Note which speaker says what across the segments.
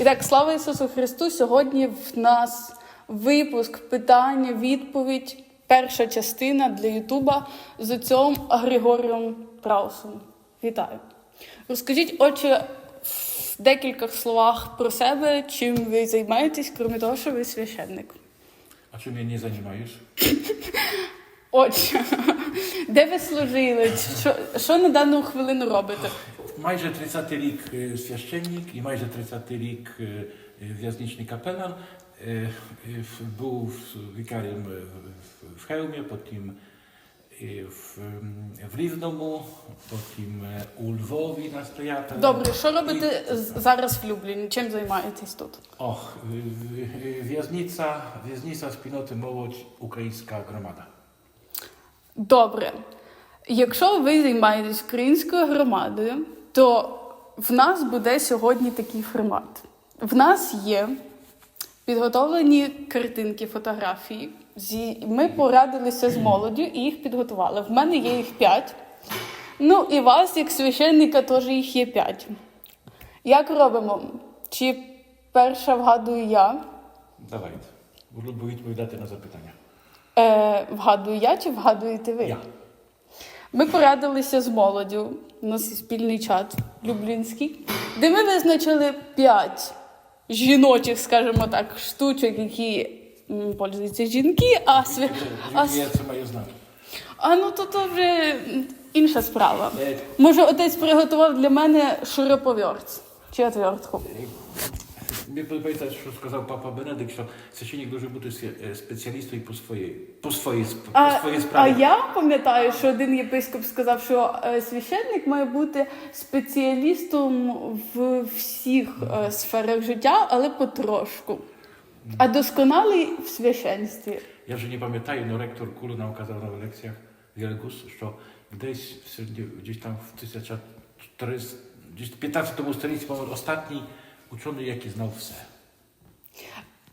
Speaker 1: І так, слава Ісусу Христу! Сьогодні в нас випуск питання, відповідь, перша частина для Ютуба з отцем Григорієм Траусом. Вітаю! Розкажіть, отче, в декількох словах про себе, чим ви займаєтесь, крім того, що ви священник.
Speaker 2: A czym mnie nie zajmujesz?
Speaker 1: Отче, де ви служили? Що, що на дану хвилину робите?
Speaker 2: Majże 30 rік e, świeszczennik i majże 30 rік e, e, wjazdniczny kapelan. E, e, w- Był w- wikariem e, w- w Chełmie, potem e, w, em, w Rivnomu, potem e, u Lwowi na stojatel.
Speaker 1: Добре, що робите з- зараз в Любліні? Чим займаєтесь тут?
Speaker 2: E, e, wjazdnica, wjazdnica spinoty Mołodź, ukraińska gromada.
Speaker 1: Добре. Якщо ви займаєтесь українською громадою, то в нас буде сьогодні такий формат. В нас є підготовлені картинки, фотографії. Ми порадилися з молоддю і їх підготували. В мене є їх п'ять. Ну і вас, як священника, теж їх є п'ять. Як робимо? Чи перша вгадую я?
Speaker 2: Dawajcie. Lubię відповідати на запитання.
Speaker 1: Е, вгадую я чи вгадуєте ви?
Speaker 2: Я.
Speaker 1: Ми порадилися з молоддю. У нас є спільний чат Люблінський, де ми визначили п'ять жіночих, скажімо так, штучок, які м, пользуються жінки, а свя... а, с-
Speaker 2: co mają znać.
Speaker 1: а ну то, то вже інша справа.
Speaker 2: Е,
Speaker 1: Може, отець приготував для мене шуруповерт чи отвертку.
Speaker 2: Mnie pamiętać, co сказав папа Бенедикт, що священник дуже бути спеціалістом по своїй, по своїй, сп- по
Speaker 1: А,
Speaker 2: своїй
Speaker 1: а я пам'ятаю, що один єпископ сказав, що священник має бути спеціалістом в всіх сферах життя, але потрошку. А досконалий в священстві.
Speaker 2: Я вже не пам'ятаю, але ректор Кулу нам казав на лекціях Вілгус, що десь середні, там в 1400, gdzieś 15 столітті, по останній учений, який знав все.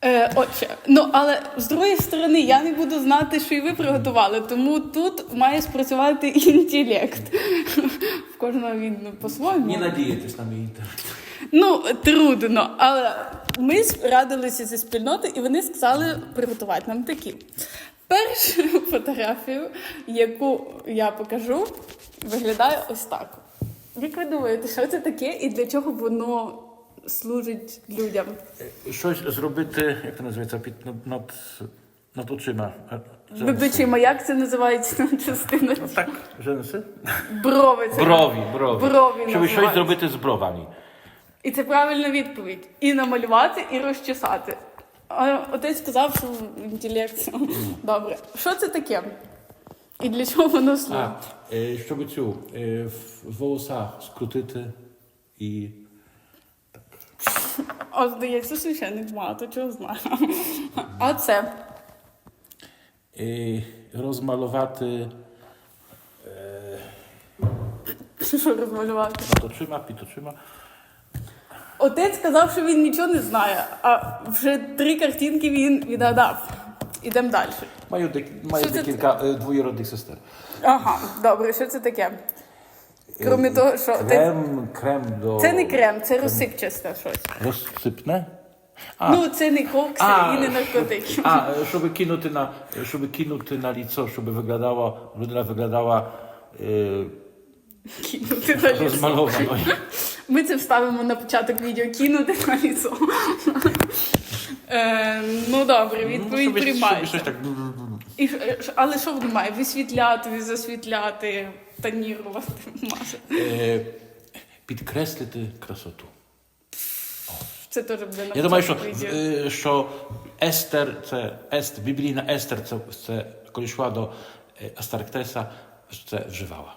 Speaker 1: Е, отже, ну але з другої сторони, я не буду знати, що і ви приготували, тому тут має спрацювати інтелект. В кожного він ну, по-своєму.
Speaker 2: Nie надіятись на мій інтернет.
Speaker 1: Ну, трудно, але ми радилися зі спільноти, і вони сказали приготувати нам такі. Першу фотографію, яку я покажу, виглядає ось так. Як ви думаєте, що це таке і для чого воно служить людям?
Speaker 2: Щось зробити, як це називається, під, над, над, над очима. Е,
Speaker 1: Над очима, як це називається частина?
Speaker 2: Ну так, женси.
Speaker 1: Брови. Це
Speaker 2: Брові, брові.
Speaker 1: Брові
Speaker 2: Щоб щось зробити з бровами.
Speaker 1: І це правильна відповідь. І намалювати, і розчесати. А отець сказав, що інтелект. Добре. Що це таке? І для чого воно служить?
Speaker 2: А, е, щоб цю е, в волосах скрутити і
Speaker 1: А здається, священник багато чого знає. А це
Speaker 2: розмалювати е,
Speaker 1: що розмалювати?
Speaker 2: над очима, під очима.
Speaker 1: Отець сказав, що він нічого не знає, а вже три картинки він відгадав. Ідемо далі.
Speaker 2: Маю, декілька е, двоюродних сестер.
Speaker 1: Ага, добре, що це таке? Крім
Speaker 2: Е,
Speaker 1: того, що ти...
Speaker 2: Крем, крем до...
Speaker 1: це не крем, це розсипчасте щось.
Speaker 2: Розсипне? А,
Speaker 1: Ну, це не кокси
Speaker 2: А,
Speaker 1: і не наркотики.
Speaker 2: e, żeby кинути на, żeby кинути на лицо, щоб виглядала, людина виглядала е,
Speaker 1: Кинути на ліцо. Ми це вставимо на початок відео кинути на ліцо. Е, ну добре, відповідь
Speaker 2: щоб, щоб
Speaker 1: приймається.
Speaker 2: так...
Speaker 1: І, е, але що воно має? Висвітляти, засвітляти, тонірувати, мазати.
Speaker 2: Е, підкреслити красоту.
Speaker 1: Це теж буде на
Speaker 2: Я думаю, що, е, що Естер, це Ест, біблійна Естер, це, це коли йшла до е, Астарктеса, це вживала.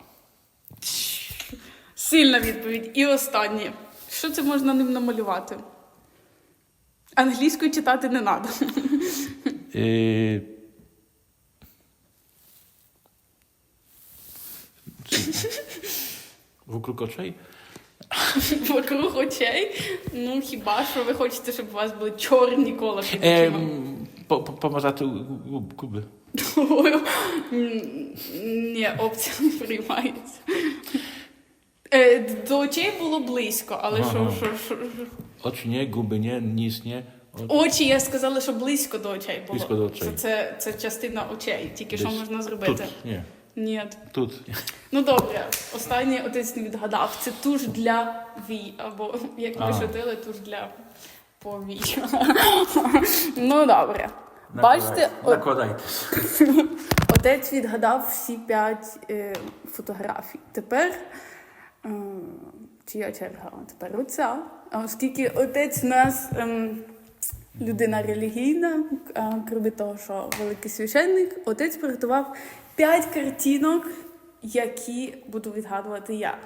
Speaker 1: Сильна відповідь. І останнє. Що це можна ним намалювати? Англійською читати не треба.
Speaker 2: Вокруг очей?
Speaker 1: Вокруг очей. Ну хіба що ви хочете, щоб у вас були чорні кола під очима?
Speaker 2: по, помазати губи.
Speaker 1: Ні, опція не приймається. Е, до очей було близько, але що, що?
Speaker 2: Oczy nie, guby nie, nis
Speaker 1: Очі я сказала, що близько до очей було.
Speaker 2: Близько до очей.
Speaker 1: Це, це, це частина очей. Тільки що можна зробити?
Speaker 2: nie,
Speaker 1: Ні.
Speaker 2: Тут.
Speaker 1: Ну добре, останній отець не відгадав. Це туш для вій, або як ми шутили, туш для повій. ну добре. Бачите,
Speaker 2: Накладайте.
Speaker 1: Отець відгадав всі п'ять е, фотографій. Тепер е, чия черга? Тепер оця. А Оскільки отець нас ем, людина релігійна, крім того, що великий священник, отець приготував п'ять картинок, які буду відгадувати я.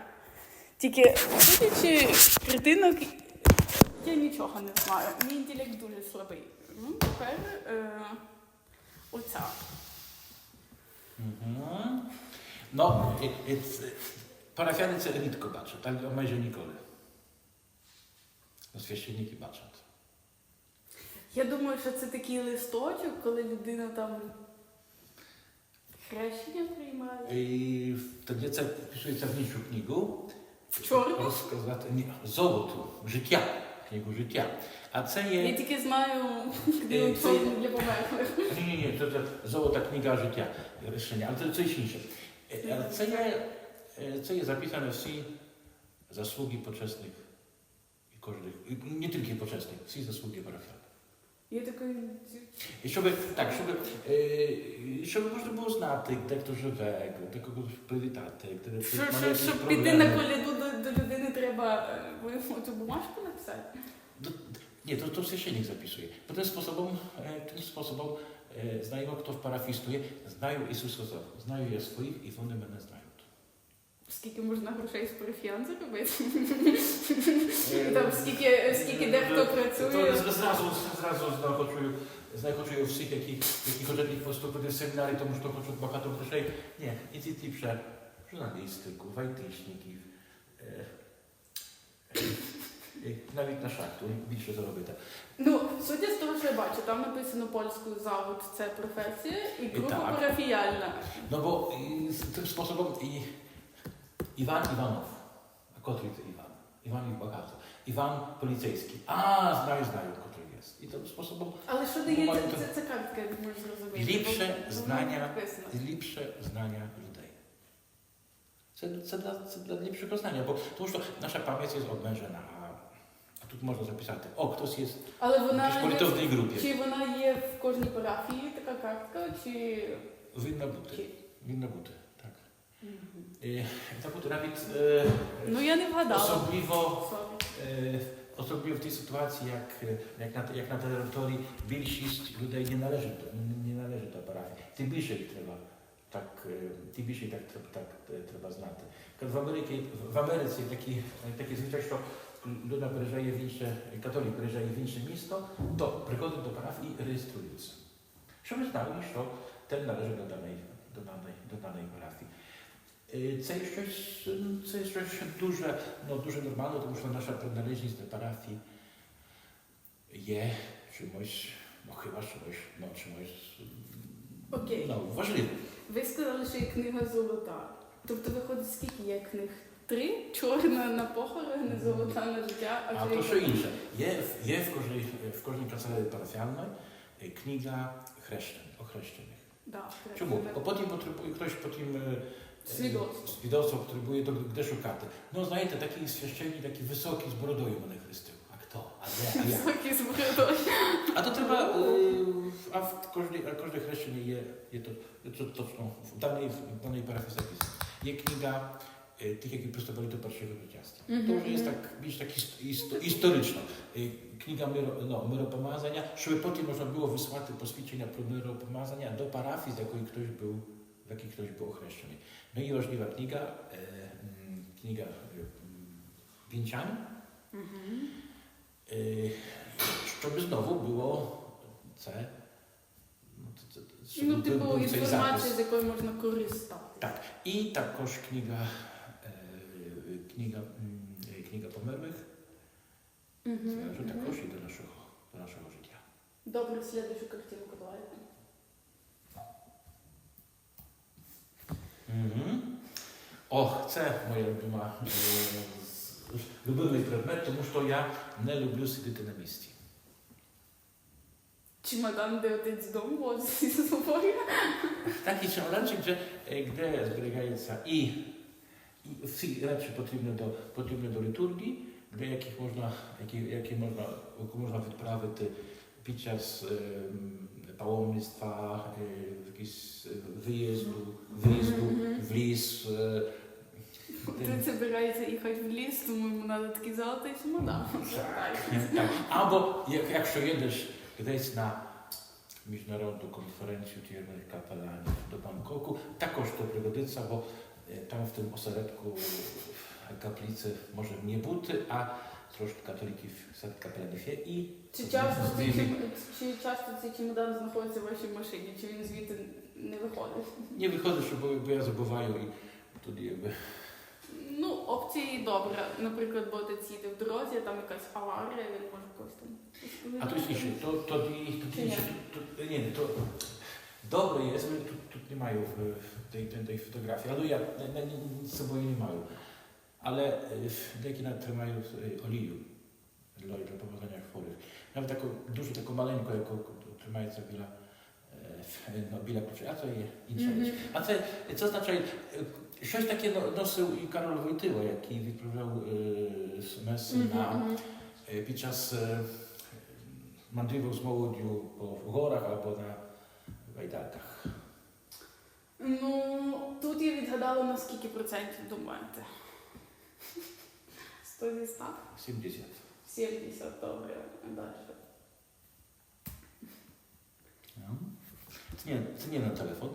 Speaker 1: Тільки з картинок, я нічого не знаю. Мій інтелект дуже слабий. Ну, тепер е, оця.
Speaker 2: I- i- це рідко бачать, але майже ніколи. Ну, Священники бачать.
Speaker 1: Я думаю, що це такий листочок, коли людина там хрещення приймає.
Speaker 2: I wtedy це вписується в іншу книгу.
Speaker 1: В чорну?
Speaker 2: Розказати ні, золоту, життя, книгу життя. А це
Speaker 1: Я тільки знаю книгу
Speaker 2: Е, це-
Speaker 1: для померлих.
Speaker 2: ні, ні, ні, це, це золота книга життя, рішення, але це coś інше. Е, Але це є, е, це є записане всі заслуги почесних і кожних, і не тільки почесних, всі заслуги парафіян.
Speaker 1: Я такий.
Speaker 2: І щоб, так, щоб, е, щоб можна було знати, де хто живе, де когось привітати, де
Speaker 1: Що, що, щоб піти на коляду до, до людини, треба е, цю бумажку написати.
Speaker 2: Do, nie, to, to священник. Bo tym sposobem, e, tym sposobem e, znają, kto w parafii stuje, znają Isusa, znają je swoich вони мене знають.
Speaker 1: Скільки можна грошей з парафіян заробити? Там скільки, скільки дехто працює.
Speaker 2: To zrazu, zrazu znachoczую, znachoczую всіх, які, які хочуть поступити в семінарі, тому що хочуть багато грошей. Ні, і ці типше журналістику, айтишників, е, е, навіть на шахту більше заробити.
Speaker 1: Ну, судя з того, що я бачу, там написано польською завод це професія і група парафіяльна.
Speaker 2: No bo i, z tym sposobem i Iwan Iwanow. A kotry to Iwan. Iwan ich
Speaker 1: bagażu.
Speaker 2: Iwan
Speaker 1: policyjski. A, znaję, znaję, kotry jest. I
Speaker 2: to
Speaker 1: sposobem... Ale
Speaker 2: wtedy
Speaker 1: je cekartkę,
Speaker 2: możesz zrozumieć. Lipsze znania, lipsze znania ludzi. Co, dla, dla lepszego znania, bo to już to, nasza pamięć jest odmężona, a, tu można zapisać, o,
Speaker 1: ktoś
Speaker 2: jest
Speaker 1: Ale
Speaker 2: wona
Speaker 1: w
Speaker 2: politownej grupie.
Speaker 1: Czy ona jest w każdej parafii, taka kartka, czy...
Speaker 2: Winna
Speaker 1: buty,
Speaker 2: winna
Speaker 1: buty,
Speaker 2: tak. Mhm. Y, Tako potrafiti y, no, ja osobljivo, osobljivo y, tej situaciji, jak, jak, na, jak na terytorii większość ludzi nie należy, nie należy do parafii. Tym bliżej trzeba tak, tym bliżej tak, tak, trzeba znać. W Ameryce, w Ameryce taki, taki zwyczaj, że ludzie przyjeżdżają w inne, katolik przyjeżdżają w inne miasto, to przychodzą do parafii i rejestrują się. Żeby znali, że ten należy do danej, do danej, do danej parafii. Е, Це є щось, ну, це є щось дуже, ну, дуже нормально, тому що наша приналежність до парафії є чимось, ну хіба чимось, ну, чимось
Speaker 1: Окей.
Speaker 2: ну, важливим.
Speaker 1: Ви сказали, що є книга золота. Тобто виходить, скільки є книг? Три? Чорна на похорони, золота на життя, а,
Speaker 2: А
Speaker 1: чи
Speaker 2: то
Speaker 1: яка?
Speaker 2: що інше. Є, є в кожній, в кожній канцелярії парафіальної е, книга хрещень, охрещених.
Speaker 1: Да,
Speaker 2: Чому?
Speaker 1: треба.
Speaker 2: Бо потім потребує хтось потім е, е,
Speaker 1: Свідоцтво.
Speaker 2: свідоцтво потребує до де шукати. Ну, знаєте, такі священні, такі високі з бородою мене хрестив. А хто? А де? А як?
Speaker 1: Високі з бородою.
Speaker 2: А то треба, е, а в кожній, а кожне хрещення є, є то, то, точно в даній, в даній парафії записано. Є книга е, тих, які приступили до першого життя.
Speaker 1: Мгм,
Speaker 2: То вже є
Speaker 1: мгм.
Speaker 2: так більш так іс- істо- історично. Е, Книга миро, no, миропомазання, щоб потім можна було висłати посвідчення про миропомазання до парафії, з якої хтось був, в якій хтось був охрещений. No i важлива книга, е, м, книга е, м, вінчань,
Speaker 1: Мгм.
Speaker 2: Е, щоб знову було це. Ну, це, це, щоб
Speaker 1: Ну,
Speaker 2: був-
Speaker 1: типу,
Speaker 2: був цей
Speaker 1: інформація,
Speaker 2: запис.
Speaker 1: з якою можна користатися.
Speaker 2: Так. І також книга, е, книга, м, е, книга померлих,
Speaker 1: Мгм,
Speaker 2: це вже
Speaker 1: мгм.
Speaker 2: Mhm. О, це моя любима е, з- любимий предмет, тому що я не люблю сидіти на місці.
Speaker 1: Чемодан, де отець вдома возить зі собою.
Speaker 2: Taki czemоданчик, że e, gdy зберігається і, і всі речі потрібні до, потрібні до літургії, для яких можна, які, які можна, яку можна відправити під час pałomnictwa, jakichś wyjezdu, wyjezdu w lis.
Speaker 1: E,
Speaker 2: Ty zabierajcie i
Speaker 1: choć w lis, to mu nadatki złote się mu da. Tak.
Speaker 2: Albo jak, jak się jedziesz gdzieś na Międzynarodową Konferencję Tiernych Kapelanów do Bangkoku, takoż to przygodyca, bo e, tam w tym osadku kaplicy może nie buty, a трошки католиків є і
Speaker 1: Чи часто, цей, чем- чи часто цей чемодан знаходиться в вашій машині, чи він звідти не виходить?
Speaker 2: не виходить, що бо, бо я забуваю і тоді якби.
Speaker 1: Ну, опції добре. Наприклад, бо отець їде в дорозі, а там якась аварія, він може когось там.
Speaker 2: А то інше, то, тоді,
Speaker 1: Чи
Speaker 2: тоді
Speaker 1: ні?
Speaker 2: інше, тут, тут, ні, то добре є, тут, тут немає в, в tej фотографії, але я не, не, з собою не маю. Але е, деякі навіть тримають е, олію для, для помазання хворих. Навіть таку, дуже таку маленьку, яку тримається біля, е, no, біля плеча, а це є інша
Speaker 1: Мгм.
Speaker 2: річ. А це, це означає, е, щось таке но- носив і Карол Войтило, який відправляв е, з меси на
Speaker 1: Мгм, мгм.
Speaker 2: Е, під час е, мандрівок з молоддю по горах або на гайдаках.
Speaker 1: Ну, тут я відгадала на скільки процентів думаєте? 100 зі 100?
Speaker 2: 70.
Speaker 1: 70, добре. Далі.
Speaker 2: No. Це, не, це не на телефон.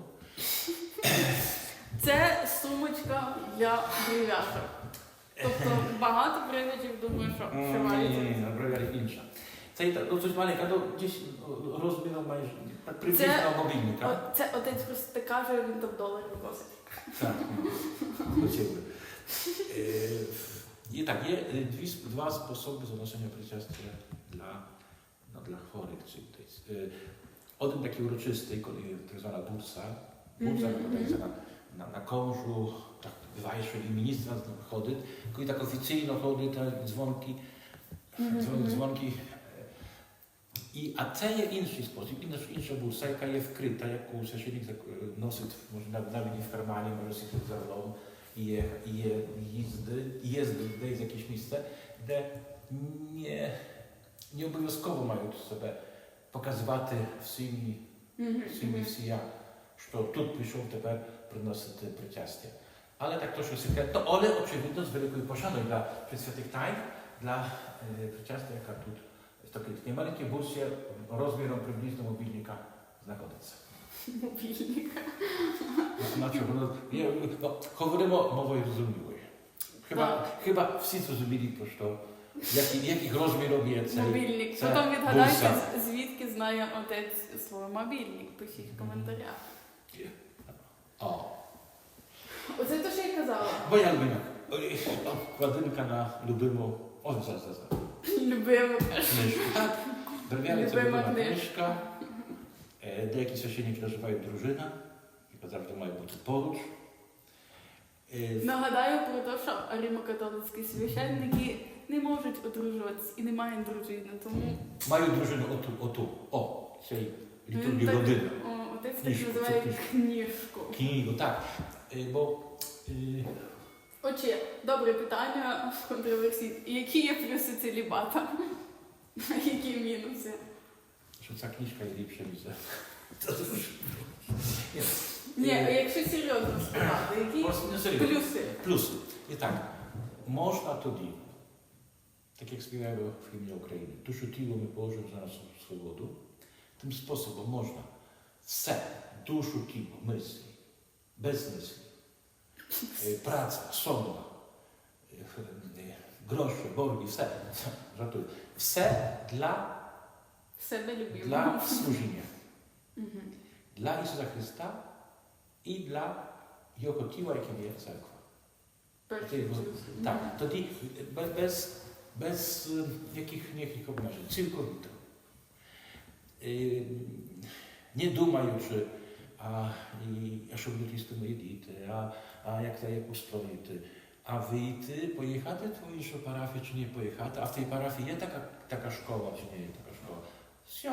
Speaker 1: Це сумочка для брев'яжок. Тобто багато привидів думаю, що
Speaker 2: Ні, ні, ні, бровярі інша. Це ну, щось маленьке, ну, десь ну, розміром майже приблизно
Speaker 1: Це-
Speaker 2: мобільника.
Speaker 1: Це отець просто каже, він там доларів носить.
Speaker 2: Так, ну, хотів би. I takie y, dwie, dwa sposoby zanoszenia pryciastwa dla, no, dla chorych, czyli to y, o tym takiej uroczystej, y, tak zwana bursa, bursa
Speaker 1: mm
Speaker 2: -hmm. na, na, kążu, tak bywa jeszcze i ministra chody, tylko i tak oficjalno chody, te dzwonki,
Speaker 1: mm
Speaker 2: -hmm.
Speaker 1: dzwonki
Speaker 2: e, i, a te jest inny sposób, inna, inna bursa, jaka jest wkryta, jaką sąsiednik e, nosi, może nawet nie w karmanie, może sobie za сидіти за рулом, і є, і є їзди, їзди десь якесь місце, де не, не обов'язково мають себе показувати всім,
Speaker 1: Мгм,
Speaker 2: всім і
Speaker 1: мгм.
Speaker 2: всія, що тут прийшов тепер приносити причастя. Але так troszkę sekretno, ale очевидно з великою пошаною для Пресвятих Тайн, для е, причастя, яка тут в такій маленькій бурсі розміром приблизно мобільника знаходиться.
Speaker 1: Мобільник.
Speaker 2: Значить, воно є, ну, говоримо мовою зрозумілою. Chyba,
Speaker 1: Так.
Speaker 2: chyba всі зрозуміли, про що, які, яких розмірів є цей.
Speaker 1: Мобільник.
Speaker 2: це
Speaker 1: Потім відгадайте,
Speaker 2: бурса.
Speaker 1: з- звідки знає отець слово мобільник. Пишіть в коментарях.
Speaker 2: О,
Speaker 1: Оце те, що я казала.
Speaker 2: moja lubiona. Oj, Kładynka na lubymą. O, zaraz, zaraz. zaraz.
Speaker 1: Любимо.
Speaker 2: Книжку. Так, дерев'яна це
Speaker 1: Любима
Speaker 2: любима
Speaker 1: книжка.
Speaker 2: Деякі священники називають дружина, яка завжди має бути поруч.
Speaker 1: Нагадаю про те, що римокатолицькі священники не можуть одружуватись і не мають дружини, тому
Speaker 2: Маю дружину оту, оту. О, цей літургію родини.
Speaker 1: отець так називає
Speaker 2: книжку. Книгу, так. Бо
Speaker 1: Отже, добре питання в контроверсії. Які є плюси целібата? А які мінуси?
Speaker 2: що ця книжка є ліпша ніж за. Ні,
Speaker 1: Ні,
Speaker 2: Е,
Speaker 1: а якщо серйозно сказати, які
Speaker 2: Просто не серйозно.
Speaker 1: плюси?
Speaker 2: Плюс. І так, можна тоді, так як співаємо в хімні України, душу тіло ми положимо за нашу свободу, тим способом можна все, душу, тіло, мислі, без мислі, е, праця, сон, е, е, гроші, борги, все, жартую, все для, Lubimy. Dla służnie. Mhm.
Speaker 1: Dla
Speaker 2: Jezusa Chrysta
Speaker 1: i
Speaker 2: dla Jego Kotiła, jakim jest cerkwa. Tak, to bez, bez, bez jakich, jakich obnażeń, całkowito. Y, nie duma już, a aż obróciste jedite, a, a jak daje postojite. A wyjty, pojechate tu już o parafię, czy nie pojechate, a w tej parafii jest taka, taka szkoła, czy nie jest. Все,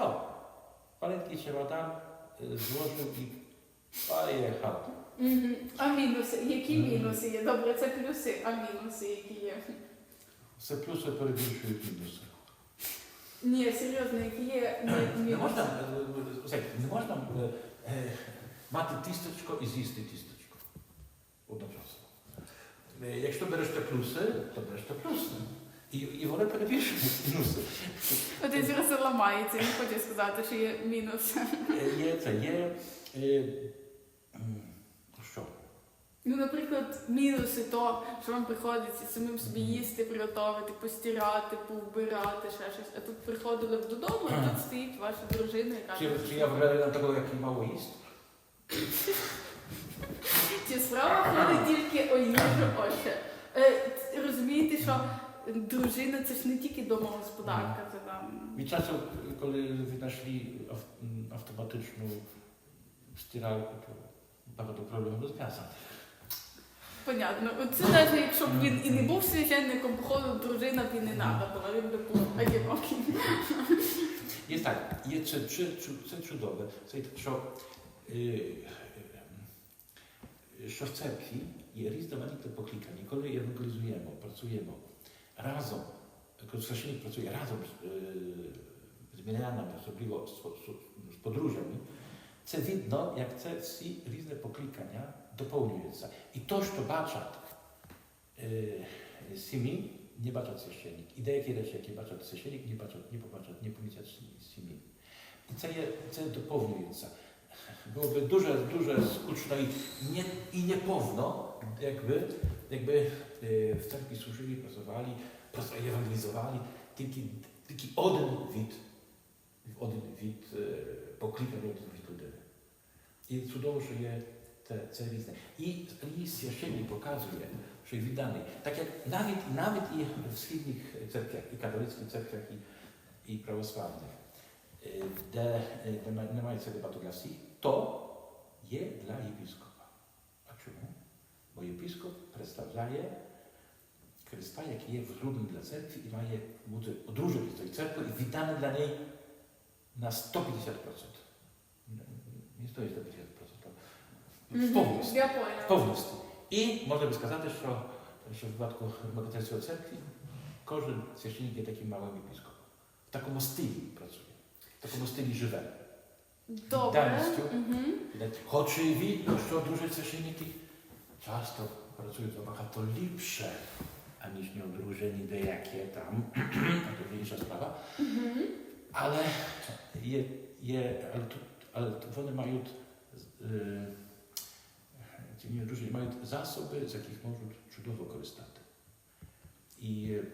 Speaker 2: маленький чемодан е, зложив і поїхав.
Speaker 1: А мінуси? Які мінуси є? Добре, це плюси, а мінуси які є?
Speaker 2: Все плюси перебільшують мінуси.
Speaker 1: Ні, серйозно, які є мі-
Speaker 2: Не
Speaker 1: мінуси?
Speaker 2: можна, е, е, не можна е, е, мати тістечко і з'їсти тістечко одночасно. Е, Якщо береш те плюси, то береш те плюси. І, і вони перебільшують мінуси.
Speaker 1: От зараз ламається, не хочу сказати, що є мінус.
Speaker 2: Є це, є. е, Що?
Speaker 1: Ну, наприклад, мінуси то, що вам приходиться самим собі їсти, приготувати, постирати, повбирати, ще щось. А тут приходили б додому, а тут стоїть ваша дружина і
Speaker 2: Чи,
Speaker 1: каже,
Speaker 2: чи я виглядаю на такого, який мало їсть?
Speaker 1: чи справа ходить тільки о їжу още. Е, розумієте, що дружина це ж не тільки домогосподарка, це там.
Speaker 2: Від часу, коли м, автоматичну стиралку, то багато проблем розв'язано.
Speaker 1: Понятно. Це навіть якщо б він і не був священником, походу дружина б і не була, він би був одинокий.
Speaker 2: Є так, є це, це, це чудове, це що, е, е, що в церкві є різноманітне покликання. Коли евангелізуємо, працюємо разом, коли священник працює разом з, е, з мирянами, особливо з, з, з подружжями, це видно, як це всі різні покликання доповнюються. І то, що бачать е, сім'ї, nie baczą священник. І деякі речі, які бачать священник, не бачать, не побачать, не помітять сім'ї. І це, є, це доповнюється. Byłoby дуже, дуже скучно і, nie, і неповно, якби, jakby e, w cerkwi służyli, pracowali, pracowali, ewangelizowali, taki, taki odyn wid, odyn wid e, poklikań od ludyny. I cudowo, że je te cerwizne. I list Jaszyni pokazuje, że widany, tak jak nawet, nawet i w wschodnich cerkwiach, i katolickich cerkwiach, i, i prawosławnych, gdzie nie e, ma celibatografii, to je dla jebiskopów Бо єпископ представляє Христа, який є вzględem для церкви і має бути одружений з цією церквою і відданий для неї на 150%. Не 150%, в повністю.
Speaker 1: Я поняла.
Speaker 2: Повністю. І можна би сказати, що, що в випадку Богатирської церкви кожен священник є таким малим єпископом. В такому стилі працює, в такому стилі живе.
Speaker 1: Добре.
Speaker 2: Даністю.
Speaker 1: Мгм.
Speaker 2: Хоч і видно, що ciasto pracuje to trochę to lepsze, aniż miał druże de jakie tam, a
Speaker 1: to
Speaker 2: większa sprawa. Mm -hmm. Ale je, je, ale tu, ale tu one mają y, ci nie mają zasoby, z jakich mogą cudowo korzystać. I yy,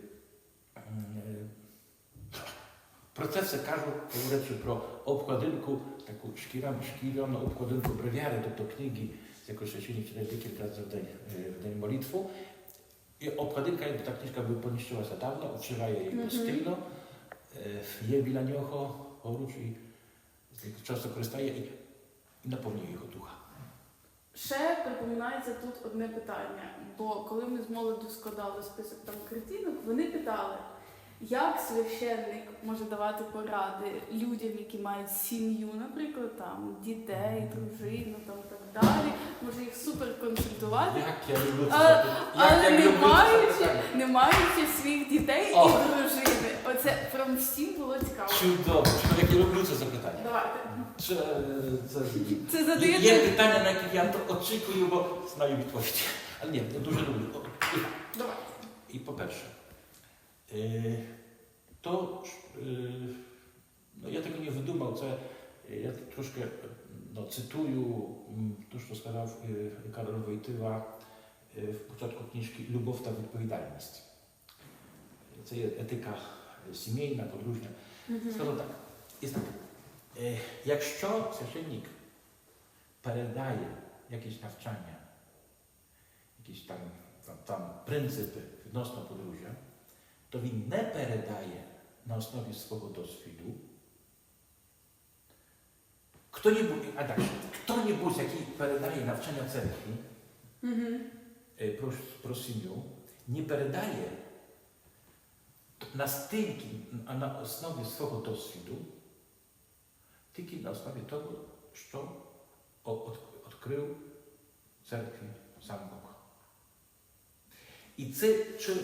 Speaker 2: procesy każą, to pro obkładynku, taką szkirą, szkirą, obkładynku brewiary do, do knigi, декілька разів в день, е, в день молитву. І обкладинка, якби та книжка би понищилася давно, вчиває її
Speaker 1: Мгм.
Speaker 2: постійно, е, є біля нього поруч і з яких часто користає і, і наповнює його духа.
Speaker 1: Ще припоминається тут одне питання, бо коли ми з молоду складали список там картинок, вони питали, як священник може давати поради людям, які мають сім'ю, наприклад, там дітей, дружину, там так далі, може їх супер консультувати,
Speaker 2: Як я люблю це
Speaker 1: А-
Speaker 2: запитання.
Speaker 1: але
Speaker 2: я
Speaker 1: не
Speaker 2: люблю це
Speaker 1: маючи,
Speaker 2: запитання.
Speaker 1: не маючи своїх дітей
Speaker 2: О.
Speaker 1: і дружини. Оце прям всім було цікаво.
Speaker 2: Чудово, чудово, як я люблю це запитання.
Speaker 1: Давайте.
Speaker 2: Це, це,
Speaker 1: Це
Speaker 2: Є
Speaker 1: задаєте.
Speaker 2: питання, на які я то очікую, бо знаю відповідь. Але ні, я дуже люблю.
Speaker 1: Давайте.
Speaker 2: І по-перше, е, то е, ну, я tego nie видумав, це е, я трошки е, ну, цитую м, те, що сказав е, Карол Войтила е, в початку книжки Любов та відповідальність. Це є етика е, сімейна, подружня. Скажу так, jest tak. E, Якщо священник передає якісь навчання, якісь там, там, там принципи відносно подружжя, то він не передає на основі свого досвіду. Хто-небудь, а так, хто-небудь, який передає навчання церкви
Speaker 1: Угу.
Speaker 2: е, про, про сім'ю, не передає настільки а на основі свого досвіду, тільки на основі того, що о- от- відкрив церкві сам Бог. І це чи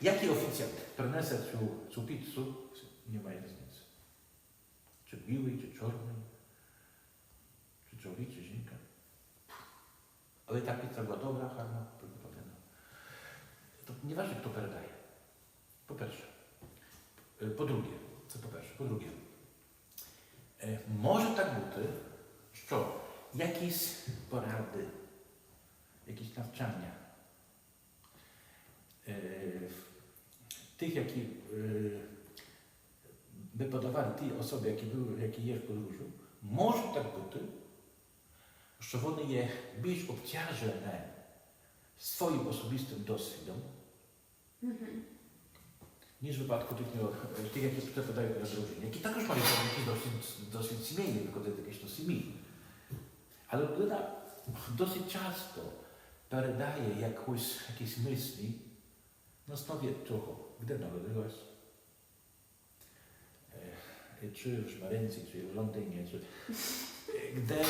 Speaker 2: який офіціант принесе цю, цю піцу, немає різниці. Чи білий, чи чорний, чи чоловік, чи жінка. Але та піца була добра, гарна, приготовлена. То nie ważne, kto передає. По-перше. Е, По-друге, це по-перше. По-друге, е, може так бути, що якісь поради, якісь навчання е, тих, які е, би подавали ті особи, які, були, які є в подорожу, може так бути, що вони є більш обтяжені swoim osobistym doswidom, niż w wypadku tych, no, tych jakie przepodają na drużynie, які також мають якийсь досвід, досвід сімейний, виконати якісь сім'ї. Але людина досить часто передає якусь, якісь мислі на основі того, де народилась, е, чи в Шмаренці, чи в Лондині, чи е, де,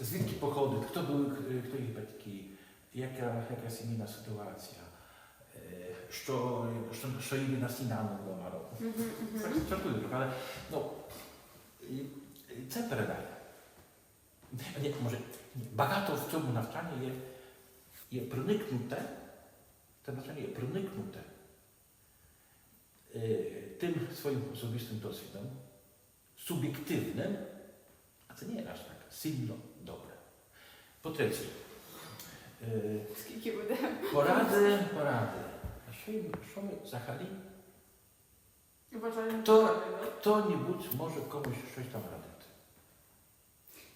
Speaker 2: звідки походить, хто були, е, хто їх батьки, яка, яка сімейна ситуація, е, що, що, що її на сніданок вдома робить. Так, жартую трохи, але ну, і- і це передає. Ні, може, ні, багато в цьому навчанні є, є проникнуте, це навчання є проникнуте тим своїм особистим досвідом, суб'єктивним, а це не є аж так сильно добре. По-третє, е,
Speaker 1: Скільки буде?
Speaker 2: поради, поради. А що, ми- що ми взагалі
Speaker 1: Вважаю,
Speaker 2: То-
Speaker 1: неправильно.
Speaker 2: хто-небудь може комусь щось там радити?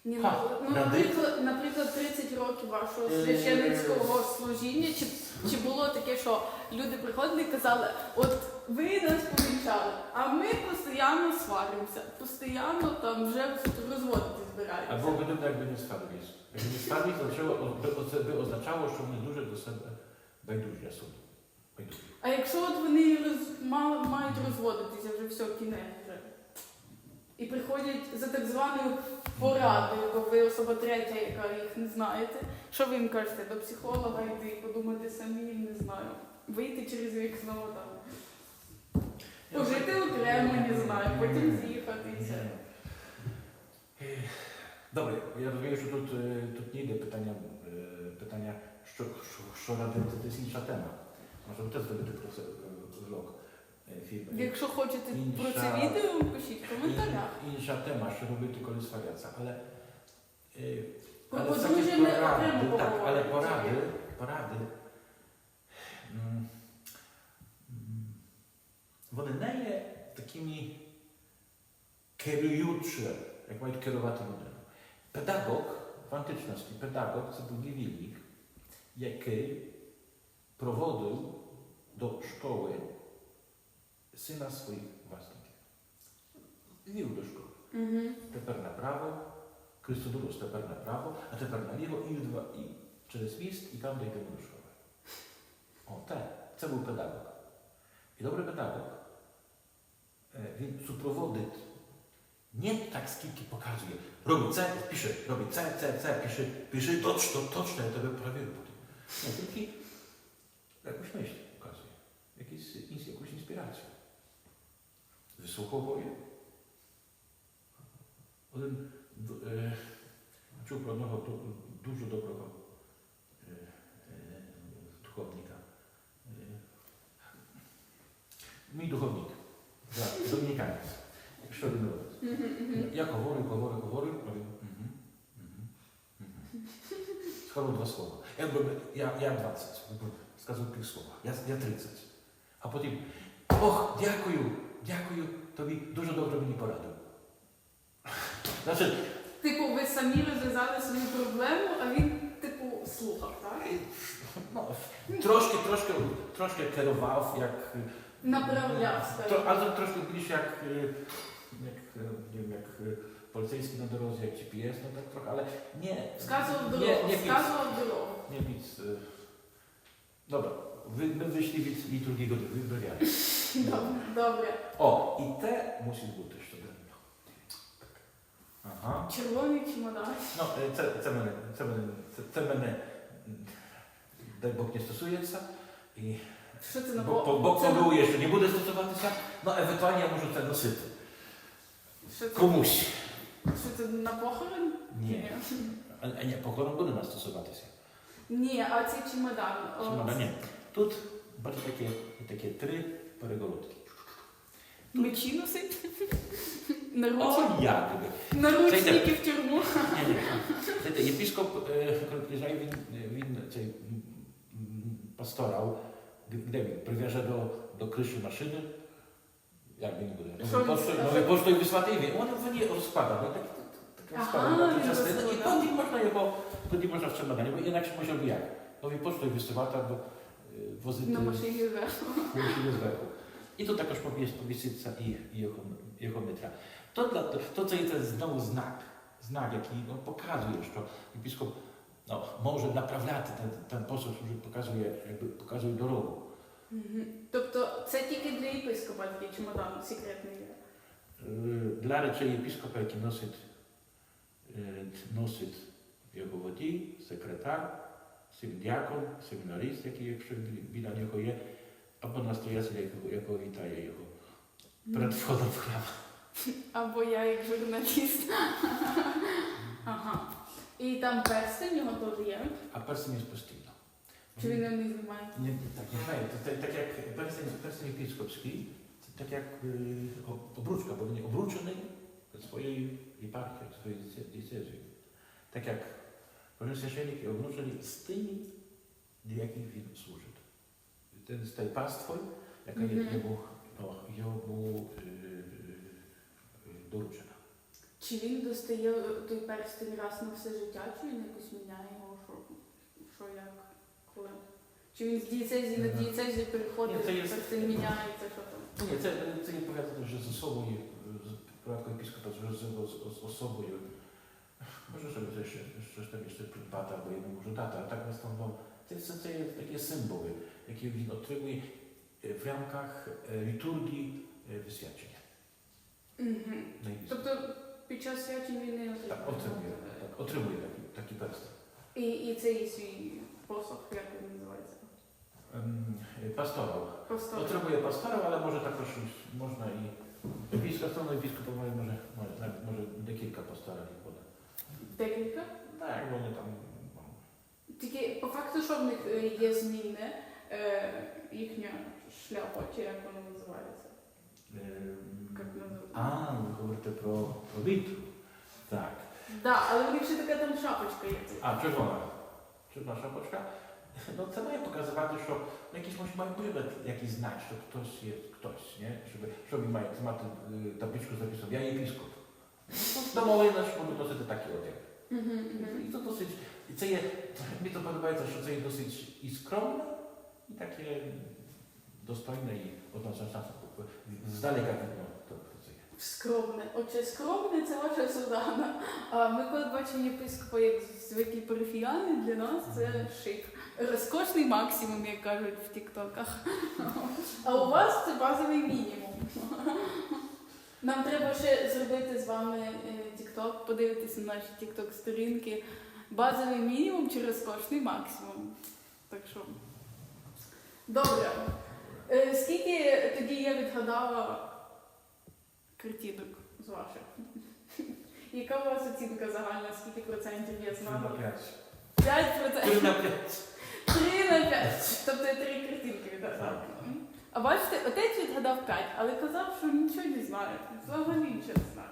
Speaker 1: Ні, ну,
Speaker 2: Ха,
Speaker 1: ну,
Speaker 2: ради.
Speaker 1: наприклад, наприклад, 30 років вашого
Speaker 2: Е.
Speaker 1: священницького служіння, чи, чи було таке, що люди приходили і казали, от ви нас повінчали, а ми постійно сваримося, постійно там вже розводити збираємося.
Speaker 2: Або людина якби не ставились. Якби не ставились, то це би означало, що вони дуже до себе байдужі особи. Байдужі.
Speaker 1: А якщо от вони роз, ма- мають розводитися вже все, кінець вже. І приходять за так званою порадою, бо ви особа третя, яка їх не знаєте. Що ви їм кажете? До психолога йти, подумати самі, не знаю. Вийти через вікно там. Пожити окремо, не знаю, потім з'їхатися.
Speaker 2: Е, Добре, я розумію, що тут, е, тут не йде питання, е, питання що, що, що радити, це десь інша тема. Можемо теж зробити про це е, влог е, фільму.
Speaker 1: Якщо хочете
Speaker 2: Інша-
Speaker 1: про це відео, пишіть в коментарях.
Speaker 2: Ін- Інша тема, що робити, коли сваряться. Але, е,
Speaker 1: Про
Speaker 2: але всякі
Speaker 1: подружжя ми
Speaker 2: поради,
Speaker 1: окремо
Speaker 2: так, але
Speaker 1: поговоримо.
Speaker 2: поради, поради, вони не є такими керуючими, як мають керувати людину. Педагог в античності, педагог це був невільник, який проводив до школи сина своїх власників. Вів до школи.
Speaker 1: Угу.
Speaker 2: Тепер направо, Христодорос тепер направо, а тепер наліво і, два, і через міст, і там дійдемо до школи. О, так, це був педагог. І добрий педагог, е, він супроводить E, więc nie tak skiki pokazuje. Robi C, pisze, robi C, C, C, pisze, pisze, toczno, toczno, ja to wyprawiłem potem. Nie, tylko jakąś myśl pokazuje, jakieś, jakąś inspirację. Wysłuchał Boga. o tym e, czuł Pronocha dużo dobrego e, duchownika. E, mi duchownik домініканець. Що він робить? Я говорю, говорю, говорю. Сказав два слова. Я, я, я 20, сказав пів слова. Я, я 30. А потім, ох, дякую, дякую, тобі дуже добре мені порадив. Значить,
Speaker 1: Типу, ви самі розв'язали свою проблему, а він, типу, слухав, так?
Speaker 2: ну, трошки, трошки, трошки керував, як.
Speaker 1: Naprawiawska.
Speaker 2: To,
Speaker 1: ale
Speaker 2: to troszkę bliżej jak, y, jak, y, nie wiem, jak y, polsejski na drodze, jak GPS, no tak trochę, ale
Speaker 1: nie.
Speaker 2: Wskazu
Speaker 1: w
Speaker 2: nie, wskazu
Speaker 1: w drogę.
Speaker 2: Nie nic. Dobra, wy, my wyszli z liturgii godziny,
Speaker 1: wybrawiamy. Dobra.
Speaker 2: O, i te musisz buty jeszcze do
Speaker 1: mnie. Aha.
Speaker 2: Czerwony ci ma dać? No, cemeny, cemeny, cemeny, mm, daj Bóg nie stosuje, i... не стосується. І
Speaker 1: Що це на
Speaker 2: Бог,
Speaker 1: по-
Speaker 2: Бог
Speaker 1: це на-
Speaker 2: подарує, що не буде стосуватися, ну, евентуально я можу це носити.
Speaker 1: Що це?
Speaker 2: Комусь.
Speaker 1: Що це на похорон?
Speaker 2: Ні. А, а ні, похорон буде нас стосуватися.
Speaker 1: Ні, а це чемодан. О,
Speaker 2: Чимало, ні. Тут, бачите, такі, такі три перегородки.
Speaker 1: Мечі носить.
Speaker 2: О,
Speaker 1: Наручники.
Speaker 2: як би.
Speaker 1: Наручники в тюрму.
Speaker 2: Ні, ні. Знаєте, єпископ, е, коли приїжджає, він, він цей м, м, пасторал, де він прив'яже до, до криші машини, як він буде?
Speaker 1: Що він
Speaker 2: Новий поштою-
Speaker 1: скаже?
Speaker 2: Новий поштою висвати, він, воно вони розпада, ну, так, так,
Speaker 1: Ага,
Speaker 2: розпада на
Speaker 1: він
Speaker 2: частини, і
Speaker 1: розкладає.
Speaker 2: потім можна його, тоді можна в чемодані, бо інакше може б як? Новий поштою висувати або е, возити
Speaker 1: На машині зверху.
Speaker 2: Musimy zверху. І тут також повіс- повіситься і і його, його метра. То, для, то це, це знову знак, знак, який ну, показує, що єпископ ну, може направляти ten, ten посуд, що показує, якби, показує дорогу.
Speaker 1: Мгм. Тобто це тільки для єпископа такий чемодан секретний є.
Speaker 2: Е, Для речей єпископа, який носить, е, носить його водій, секретар, сімдіакон, семінарист, який, якщо біля нього є, або настоятель, якого, якого вітає його перед входом в храм.
Speaker 1: Або я як журналіст. Ага. І там перстень його теж є.
Speaker 2: А перстень є постійно.
Speaker 1: Чи він не знімає?
Speaker 2: Ні, так, не знаю. Це так, так як перстень, перстень епіскопський, це так як е, об- обручка, бо він обручений своєю єпархією, своєю дієцезією. Так як кожен священник є обручений з тими, для яких він служить. Z tej pastwą, jaka
Speaker 1: Mhm.
Speaker 2: mm jemu e, e, doruczona.
Speaker 1: Чи він достає той перстень раз на все життя, чи він якось міняє його, що, що як, коли? Чи він з дієцезії на
Speaker 2: Мгм.
Speaker 1: дієцезію переходить,
Speaker 2: Ні, це є-
Speaker 1: перстень міняється, що там?
Speaker 2: Ні, це, це є пов'язано вже з особою, з порядку епіскопа, з, з, з, з особою. Може, щоб це ще, щось там ще придбати, або йому може дати, а так в основному це, це, це є такі символи, які він отримує е, в рамках е, літургії е, висвячення.
Speaker 1: Угу.
Speaker 2: Найбільше.
Speaker 1: Тобто під час свячень він не?
Speaker 2: Так, отримує, так, отримує такі, такі персти.
Speaker 1: І, і це є свій посох, як він називається?
Speaker 2: Ем, е, Пасторал.
Speaker 1: Просто
Speaker 2: Отримує пасторал, але може також і- можна і епіскоп, основний епіскоп може, може, може, навіть може декілька пасторалів буде.
Speaker 1: декілька.
Speaker 2: Так, вони там ну,
Speaker 1: Тільки по факту, що в них е, є змінне, е, їхня шляпа, чи як вона називається?
Speaker 2: Ем,
Speaker 1: Як називається?
Speaker 2: А, ви говорите про, про літру. Так.
Speaker 1: Да, але в них ще така там шапочка є.
Speaker 2: А, червона. Червона шапочка. Ну, це має показувати, що ну, якийсь може має бути якийсь знак, що хтось є хтось, не? Щоб, що він має мати е, табличку з написом Я єпіскоп. Домовина, що буде носити такий одяг.
Speaker 1: Угу,
Speaker 2: І це досить, і це є, мені то подобається, що це є досить і скромне, і таке достойне і однозначно Здалека видно.
Speaker 1: Скромне. Отже, скромне це ваша Сузана. А ми коли бачимо єпископа як звиклі парафіяни, для нас це шик. Розкошний максимум, як кажуть в тіктоках. А у вас це базовий мінімум. Нам треба ще зробити з вами тікток, подивитися на наші тікток-сторінки. Базовий мінімум чи розкошний максимум. Так що. Добре. Е, Скільки тоді я відгадала картинок з ваших? Яка у вас оцінка загальна? Скільки процентів я знала?
Speaker 2: п'ять.
Speaker 1: 5
Speaker 2: Три
Speaker 1: процентів.
Speaker 2: на п'ять.
Speaker 1: 3 на 5. Тобто я три картинки відгадала. А бачите, отець відгадав 5, але казав, що нічого не знає. Взагалі нічого не знає.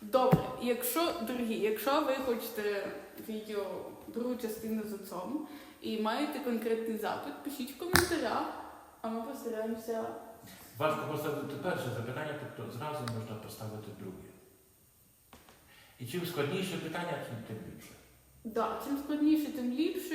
Speaker 1: Добре, якщо, дорогі, якщо ви хочете відео другу частину з отцом і маєте конкретний запит, пишіть в коментарях, A my postawiamy
Speaker 2: się... Warto postawić te pierwsze zapytania, to zrazu można postawić drugie. I czym składniejsze pytania, tym,
Speaker 1: tym lepsze. Tak, czym składniejsze, tym lepsze.